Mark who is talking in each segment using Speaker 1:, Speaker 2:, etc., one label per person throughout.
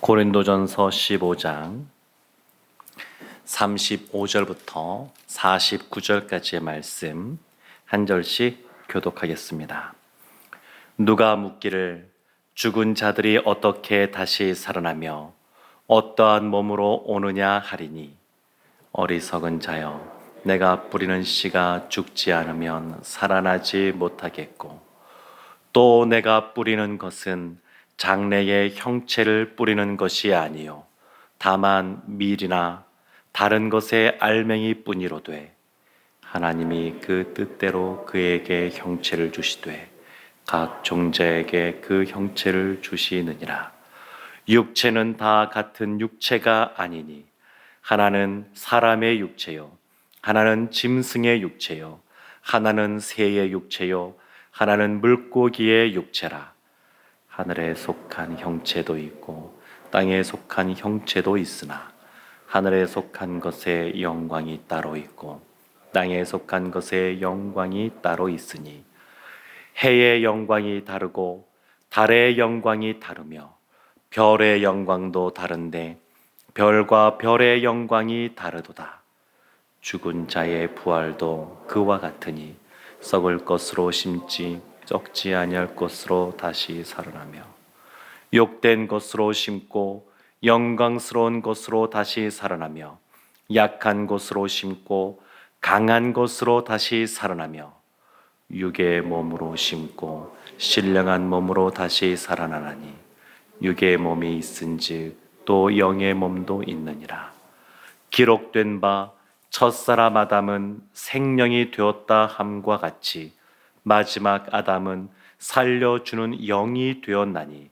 Speaker 1: 고린도전서 15장 35절부터 49절까지의 말씀 한 절씩 교독하겠습니다. 누가 묻기를 죽은 자들이 어떻게 다시 살아나며 어떠한 몸으로 오느냐 하리니 어리석은 자여 내가 뿌리는 씨가 죽지 않으면 살아나지 못하겠고 또 내가 뿌리는 것은 장래의 형체를 뿌리는 것이 아니요. 다만 밀이나 다른 것의 알맹이 뿐이로되 하나님이 그 뜻대로 그에게 형체를 주시되 각 종자에게 그 형체를 주시느니라. 육체는 다 같은 육체가 아니니 하나는 사람의 육체요 하나는 짐승의 육체요 하나는 새의 육체요 하나는 물고기의 육체라 하늘에 속한 형체도 있고 땅에 속한 형체도 있으나 하늘에 속한 것의 영광이 따로 있고 땅에 속한 것의 영광이 따로 있으니 해의 영광이 다르고 달의 영광이 다르며 별의 영광도 다른데 별과 별의 영광이 다르도다. 죽은 자의 부활도 그와 같으니 썩을 것으로 심지 썩지 아니할 것으로 다시 살아나며 욕된 것으로 심고 영광스러운 것으로 다시 살아나며 약한 것으로 심고 강한 것으로 다시 살아나며 육의 몸으로 심고 신령한 몸으로 다시 살아나나니 육의 몸이 있은즉 또 영의 몸도 있느니라. 기록된 바 첫사람 아담은 생명이 되었다 함과 같이 마지막 아담은 살려주는 영이 되었나니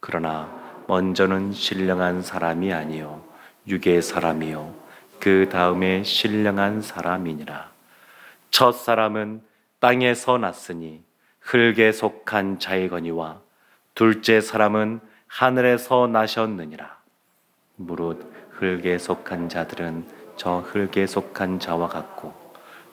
Speaker 1: 그러나 먼저는 신령한 사람이 아니요 육의 사람이요 그 다음에 신령한 사람이니라. 첫 사람은 땅에서 났으니 흙에 속한 자이거니와 둘째 사람은 하늘에서 나셨느니라. 무릇 흙에 속한 자들은 저 흙에 속한 자와 같고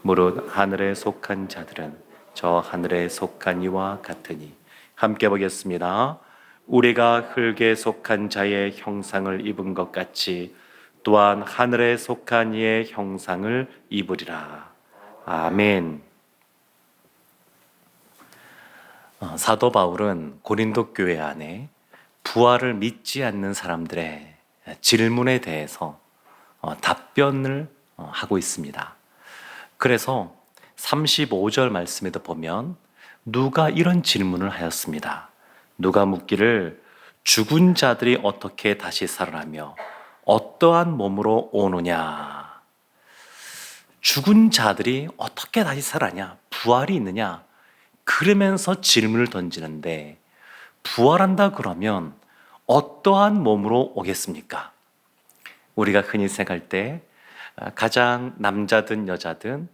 Speaker 1: 무릇 하늘에 속한 자들은 저 하늘에 속한 이와 같으니 함께 보겠습니다. 우리가 흙에 속한 자의 형상을 입은 것 같이 또한 하늘에 속한 이의 형상을 입으리라. 아멘. 어, 사도 바울은 고린도 교회 안에 부활을 믿지 않는 사람들의 질문에 대해서 어, 답변을 어, 하고 있습니다. 그래서 35절 말씀에도 보면 누가 이런 질문을 하였습니다. 누가 묻기를 죽은 자들이 어떻게 다시 살아나며 어떠한 몸으로 오느냐? 죽은 자들이 어떻게 다시 살아냐? 부활이 있느냐? 그러면서 질문을 던지는데 부활한다 그러면 어떠한 몸으로 오겠습니까? 우리가 흔히 생각할 때 가장 남자든 여자든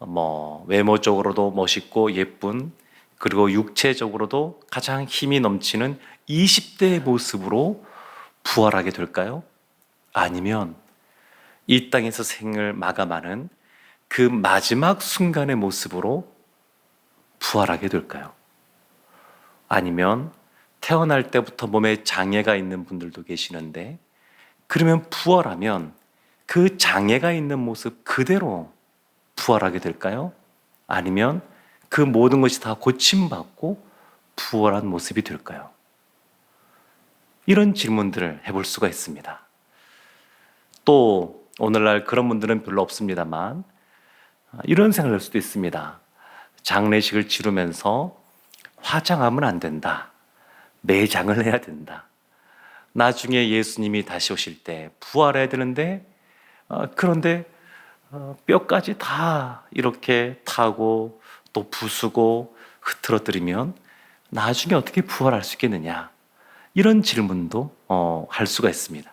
Speaker 1: 뭐 외모적으로도 멋있고 예쁜 그리고 육체적으로도 가장 힘이 넘치는 20대의 모습으로 부활하게 될까요? 아니면 이 땅에서 생을 마감하는 그 마지막 순간의 모습으로 부활하게 될까요? 아니면 태어날 때부터 몸에 장애가 있는 분들도 계시는데 그러면 부활하면 그 장애가 있는 모습 그대로 부활하게 될까요? 아니면 그 모든 것이 다 고침받고 부활한 모습이 될까요? 이런 질문들을 해볼 수가 있습니다. 또 오늘날 그런 분들은 별로 없습니다만 이런 생각을 할 수도 있습니다. 장례식을 치르면서 화장하면 안 된다. 매장을 해야 된다. 나중에 예수님이 다시 오실 때 부활해야 되는데 어, 그런데 어, 뼈까지 다 이렇게 타고 또 부수고 흐트러뜨리면 나중에 어떻게 부활할 수 있겠느냐 이런 질문도 어, 할 수가 있습니다.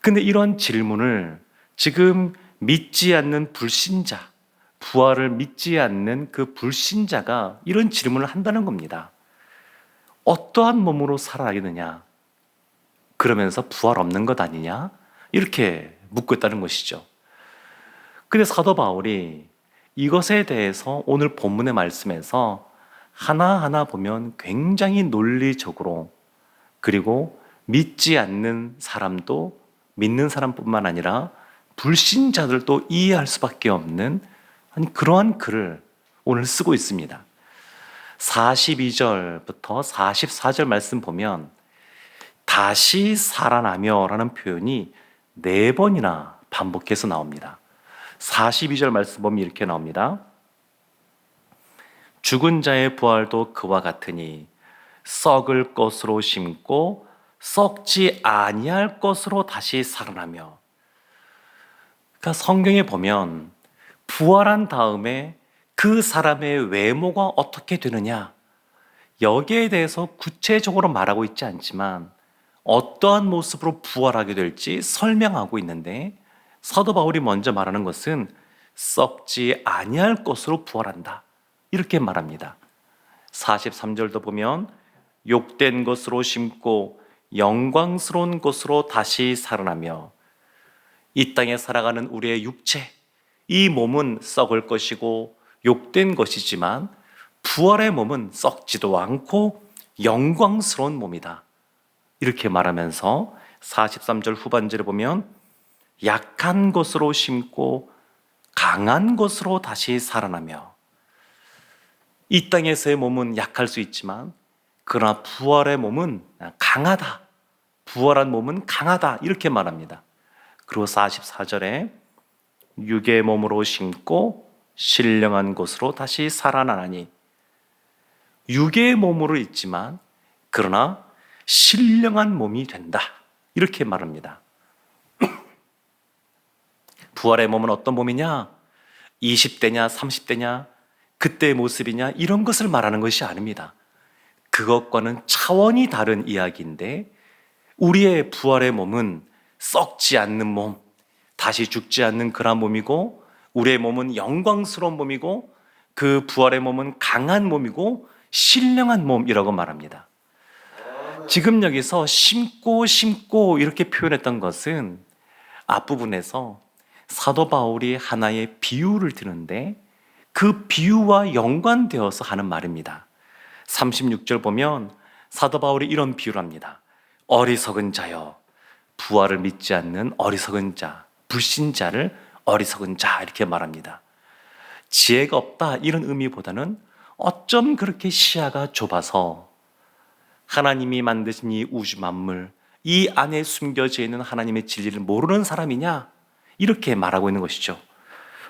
Speaker 1: 근데 이런 질문을 지금 믿지 않는 불신자, 부활을 믿지 않는 그 불신자가 이런 질문을 한다는 겁니다. 어떠한 몸으로 살아야겠느냐? 그러면서 부활 없는 것 아니냐? 이렇게 묻고 있다는 것이죠. 근데 사도 바울이 이것에 대해서 오늘 본문의 말씀에서 하나하나 보면 굉장히 논리적으로 그리고 믿지 않는 사람도 믿는 사람뿐만 아니라 불신자들도 이해할 수밖에 없는 그러한 글을 오늘 쓰고 있습니다. 42절부터 44절 말씀 보면 다시 살아나며라는 표현이 네 번이나 반복해서 나옵니다. 42절 말씀 보면 이렇게 나옵니다. 죽은 자의 부활도 그와 같으니 썩을 것으로 심고 썩지 아니할 것으로 다시 살아나며 그러니까 성경에 보면 부활한 다음에 그 사람의 외모가 어떻게 되느냐 여기에 대해서 구체적으로 말하고 있지 않지만 어떠한 모습으로 부활하게 될지 설명하고 있는데 사도 바울이 먼저 말하는 것은 썩지 아니할 것으로 부활한다. 이렇게 말합니다. 43절도 보면 욕된 것으로 심고 영광스러운 것으로 다시 살아나며 이 땅에 살아가는 우리의 육체, 이 몸은 썩을 것이고 욕된 것이지만 부활의 몸은 썩지도 않고 영광스러운 몸이다. 이렇게 말하면서 43절 후반절에 보면 약한 것으로 심고 강한 것으로 다시 살아나며 이 땅에서의 몸은 약할 수 있지만 그러나 부활의 몸은 강하다. 부활한 몸은 강하다. 이렇게 말합니다. 그리고 44절에 육의 몸으로 심고 신령한 것으로 다시 살아나니 육의 몸으로 있지만 그러나 신령한 몸이 된다. 이렇게 말합니다. 부활의 몸은 어떤 몸이냐? 20대냐, 30대냐, 그때의 모습이냐, 이런 것을 말하는 것이 아닙니다. 그것과는 차원이 다른 이야기인데, 우리의 부활의 몸은 썩지 않는 몸, 다시 죽지 않는 그런 몸이고, 우리의 몸은 영광스러운 몸이고, 그 부활의 몸은 강한 몸이고, 신령한 몸이라고 말합니다. 지금 여기서 심고 심고 이렇게 표현했던 것은 앞부분에서 사도 바울이 하나의 비유를 드는데 그 비유와 연관되어서 하는 말입니다. 36절 보면 사도 바울이 이런 비유를 합니다. 어리석은 자여, 부활을 믿지 않는 어리석은 자, 불신자를 어리석은 자 이렇게 말합니다. 지혜가 없다 이런 의미보다는 어쩜 그렇게 시야가 좁아서 하나님이 만드신 이 우주 만물, 이 안에 숨겨져 있는 하나님의 진리를 모르는 사람이냐? 이렇게 말하고 있는 것이죠.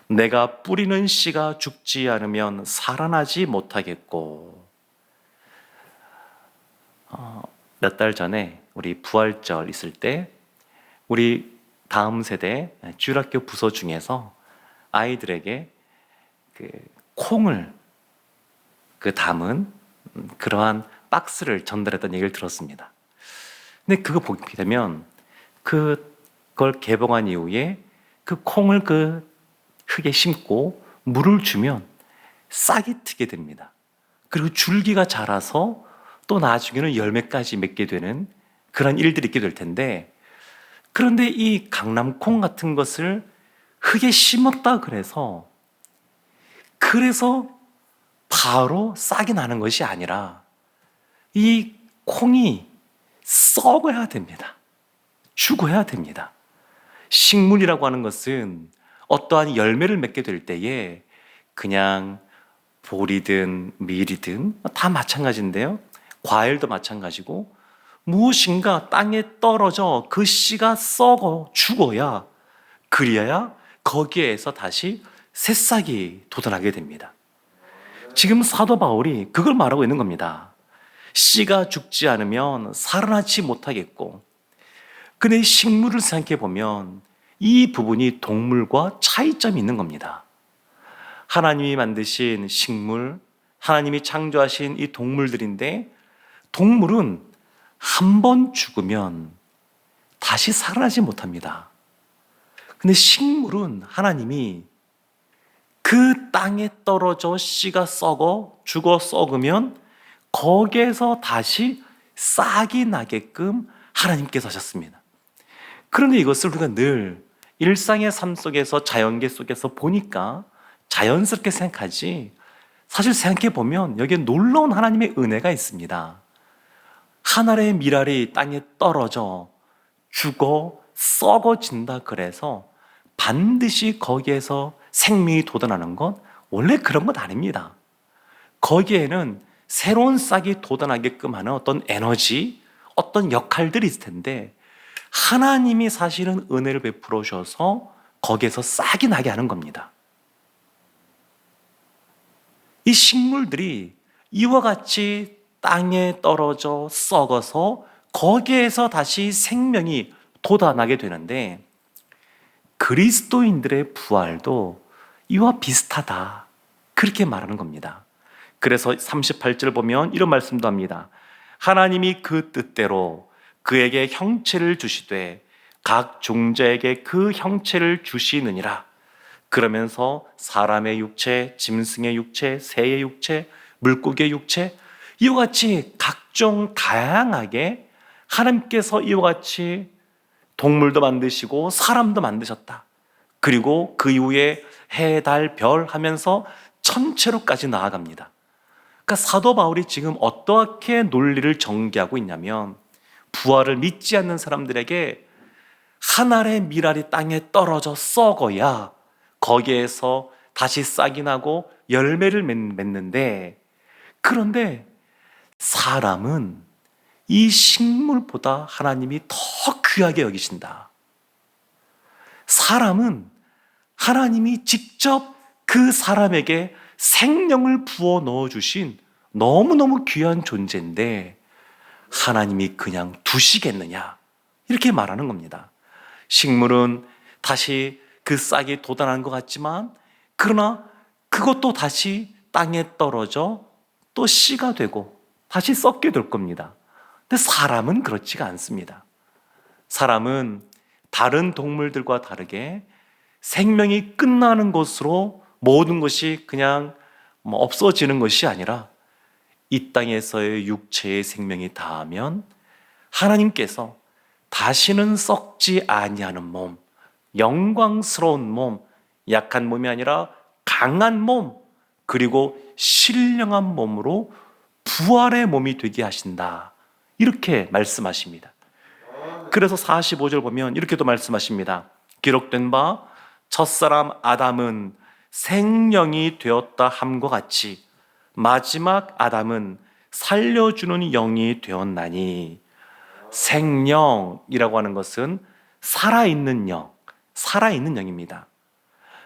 Speaker 1: 내가 뿌리는 씨가 죽지 않으면 살아나지 못하겠고, 어, 몇달 전에 우리 부활절 있을 때, 우리 다음 세대 주일학교 부서 중에서 아이들에게 그 콩을 그 담은 그러한 박스를 전달했던 얘기를 들었습니다. 근데 그거 보게 되면 그걸 개봉한 이후에 그 콩을 그 흙에 심고 물을 주면 싹이 트게 됩니다. 그리고 줄기가 자라서 또 나중에는 열매까지 맺게 되는 그런 일들이 있게 될 텐데 그런데 이 강남콩 같은 것을 흙에 심었다 그래서 그래서 바로 싹이 나는 것이 아니라 이 콩이 썩어야 됩니다. 죽어야 됩니다. 식물이라고 하는 것은 어떠한 열매를 맺게 될 때에 그냥 보리든 밀이든 다 마찬가지인데요. 과일도 마찬가지고 무엇인가 땅에 떨어져 그 씨가 썩어 죽어야 그리야 거기에서 다시 새싹이 돋아나게 됩니다. 지금 사도 바울이 그걸 말하고 있는 겁니다. 씨가 죽지 않으면 살아나지 못하겠고 근데 식물을 생각해 보면 이 부분이 동물과 차이점이 있는 겁니다. 하나님이 만드신 식물, 하나님이 창조하신 이 동물들인데 동물은 한 번 죽으면 다시 살아나지 못합니다. 근데 식물은 하나님이 그 땅에 떨어져 씨가 썩어 죽어 썩으면 거기에서 다시 싹이 나게끔 하나님께서 하셨습니다. 그런데 이것을 우리가 늘 일상의 삶 속에서 자연계 속에서 보니까 자연스럽게 생각하지 사실 생각해 보면 여기에 놀라운 하나님의 은혜가 있습니다. 하늘의 미랄이 땅에 떨어져 죽어 썩어진다 그래서 반드시 거기에서 생명이 돋아나는 건 원래 그런 것 아닙니다. 거기에는 새로운 싹이 돋아나게끔 하는 어떤 에너지, 어떤 역할들이 있을 텐데 하나님이 사실은 은혜를 베풀어 주셔서 거기에서 싹이 나게 하는 겁니다. 이 식물들이 이와 같이 땅에 떨어져 썩어서 거기에서 다시 생명이 돋아나게 되는데 그리스도인들의 부활도 이와 비슷하다. 그렇게 말하는 겁니다. 그래서 38절 보면 이런 말씀도 합니다. 하나님이 그 뜻대로 그에게 형체를 주시되 각 종자에게 그 형체를 주시느니라. 그러면서 사람의 육체, 짐승의 육체, 새의 육체, 물고기의 육체 이와 같이 각종 다양하게 하나님께서 이와 같이 동물도 만드시고 사람도 만드셨다. 그리고 그 이후에 해, 달, 별 하면서 천체로까지 나아갑니다. 그러니까 사도 바울이 지금 어떻게 논리를 전개하고 있냐면 부활을 믿지 않는 사람들에게 한 알의 미랄이 땅에 떨어져 썩어야 거기에서 다시 싹이 나고 열매를 맺는데 그런데 사람은 이 식물보다 하나님이 더 귀하게 여기신다. 사람은 하나님이 직접 그 사람에게 생명을 부어 넣어 주신 너무너무 귀한 존재인데 하나님이 그냥 두시겠느냐? 이렇게 말하는 겁니다. 식물은 다시 그 싹이 돋아난 것 같지만 그러나 그것도 다시 땅에 떨어져 또 씨가 되고 다시 썩게 될 겁니다. 근데 사람은 그렇지가 않습니다. 사람은 다른 동물들과 다르게 생명이 끝나는 것으로 모든 것이 그냥 뭐 없어지는 것이 아니라 이 땅에서의 육체의 생명이 닿으면 하나님께서 다시는 썩지 아니하는 몸, 영광스러운 몸, 약한 몸이 아니라 강한 몸, 그리고 신령한 몸으로 부활의 몸이 되게 하신다. 이렇게 말씀하십니다. 그래서 45절 보면 이렇게도 말씀하십니다. 기록된 바 첫사람 아담은 생령이 되었다 함과 같이 마지막 아담은 살려주는 영이 되었나니 생령이라고 하는 것은 살아있는 영, 살아있는 영입니다.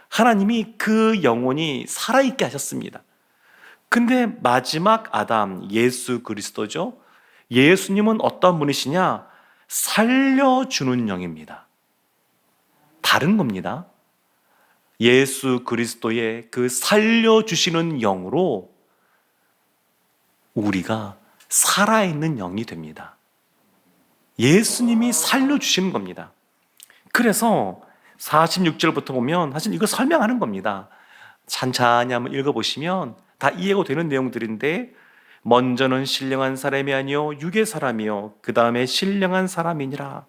Speaker 1: 하나님이 그 영혼이 살아있게 하셨습니다. 근데 마지막 아담, 예수 그리스도죠? 예수님은 어떤 분이시냐? 살려주는 영입니다. 다른 겁니다. 예수 그리스도의 그 살려주시는 영으로 우리가 살아있는 영이 됩니다. 예수님이 살려주시는 겁니다. 그래서 46절부터 보면 사실 이거 설명하는 겁니다. 찬찬히 한번 읽어보시면 다 이해가 되는 내용들인데 먼저는 신령한 사람이 아니요 육의 사람이요 그 다음에 신령한 사람이니라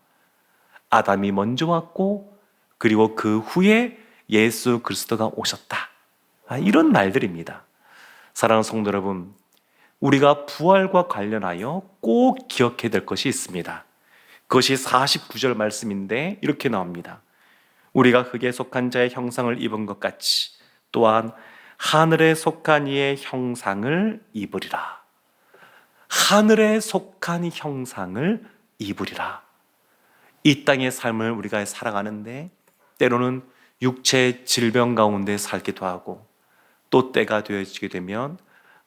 Speaker 1: 아담이 먼저 왔고 그리고 그 후에 예수 그리스도가 오셨다 아, 이런 말들입니다 사랑하는 성도 여러분 우리가 부활과 관련하여 꼭 기억해야 될 것이 있습니다 그것이 49절 말씀인데 이렇게 나옵니다 우리가 흙에 속한 자의 형상을 입은 것 같이 또한 하늘에 속한 이의 형상을 입으리라. 하늘에 속한 형상을 입으리라. 이 땅의 삶을 우리가 살아가는데 때로는 육체 질병 가운데 살기도 하고 또 때가 되어지게 되면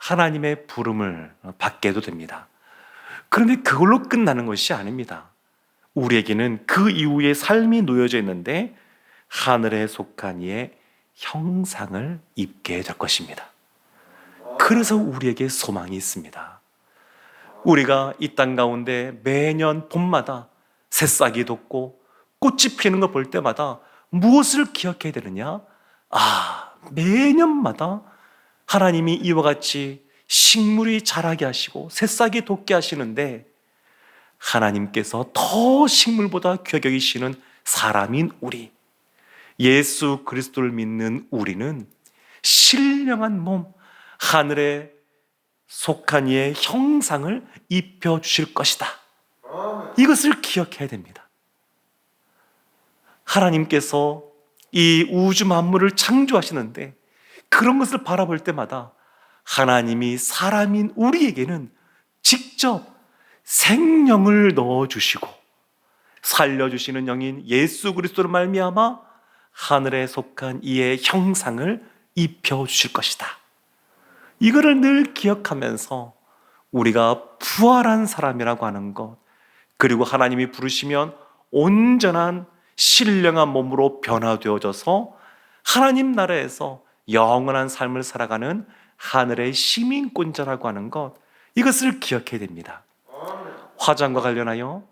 Speaker 1: 하나님의 부름을 받게도 됩니다. 그런데 그걸로 끝나는 것이 아닙니다. 우리에게는 그 이후에 삶이 놓여져 있는데 하늘에 속한 이의 형상을 입게 될 것입니다. 그래서 우리에게 소망이 있습니다. 우리가 이 땅 가운데 매년 봄마다 새싹이 돋고 꽃이 피는 걸 볼 때마다 무엇을 기억해야 되느냐? 아, 매년마다 하나님이 이와 같이 식물이 자라게 하시고 새싹이 돋게 하시는데 하나님께서 더 식물보다 여기시는 사람인 우리 예수 그리스도를 믿는 우리는 신령한 몸, 하늘에 속한 이의 형상을 입혀 주실 것이다. 이것을 기억해야 됩니다. 하나님께서 이 우주 만물을 창조하시는데 그런 것을 바라볼 때마다 하나님이 사람인 우리에게는 직접 생명을 넣어 주시고 살려 주시는 영인 예수 그리스도로 말미암아 하늘에 속한 이의 형상을 입혀 주실 것이다. 이거를 늘 기억하면서 우리가 부활한 사람이라고 하는 것 그리고 하나님이 부르시면 온전한 신령한 몸으로 변화되어져서 하나님 나라에서 영원한 삶을 살아가는 하늘의 시민권자라고 하는 것 이것을 기억해야 됩니다. 화장과 관련하여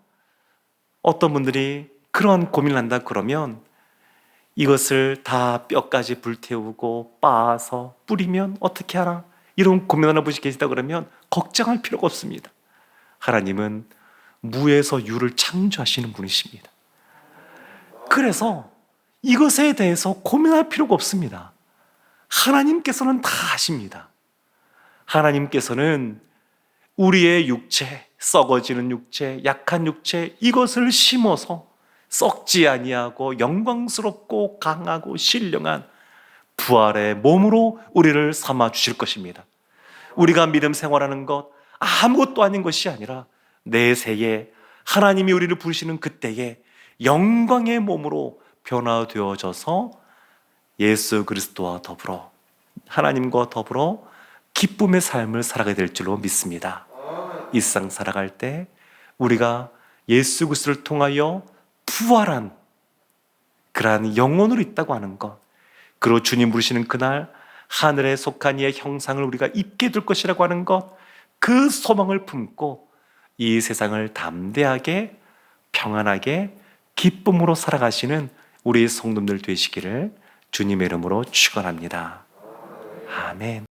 Speaker 1: 어떤 분들이 그런 고민을 한다 그러면 이것을 다 뼈까지 불태우고 빻아서 뿌리면 어떻게 하나 이런 고민하는 계시다 그러면 걱정할 필요가 없습니다. 하나님은 무에서 유를 창조하시는 분이십니다. 그래서 이것에 대해서 고민할 필요가 없습니다. 하나님께서는 다 아십니다. 하나님께서는 우리의 육체, 썩어지는 육체, 약한 육체 이것을 심어서 썩지 아니하고 영광스럽고 강하고 신령한 부활의 몸으로 우리를 삼아 주실 것입니다. 우리가 믿음 생활하는 것 아무것도 아닌 것이 아니라 내세에 하나님이 우리를 부르시는 그때에 영광의 몸으로 변화되어져서 예수 그리스도와 더불어 하나님과 더불어 기쁨의 삶을 살아가게 될 줄로 믿습니다. 이 세상 살아갈 때 우리가 예수 그리스도를 통하여 부활한 그러한 영혼으로 있다고 하는 것 그리고 주님 부르시는 그날 하늘에 속한 이의 형상을 우리가 입게 될 것이라고 하는 것 그 소망을 품고 이 세상을 담대하게 평안하게 기쁨으로 살아가시는 우리 성도들 되시기를 주님의 이름으로 축원합니다. 아멘.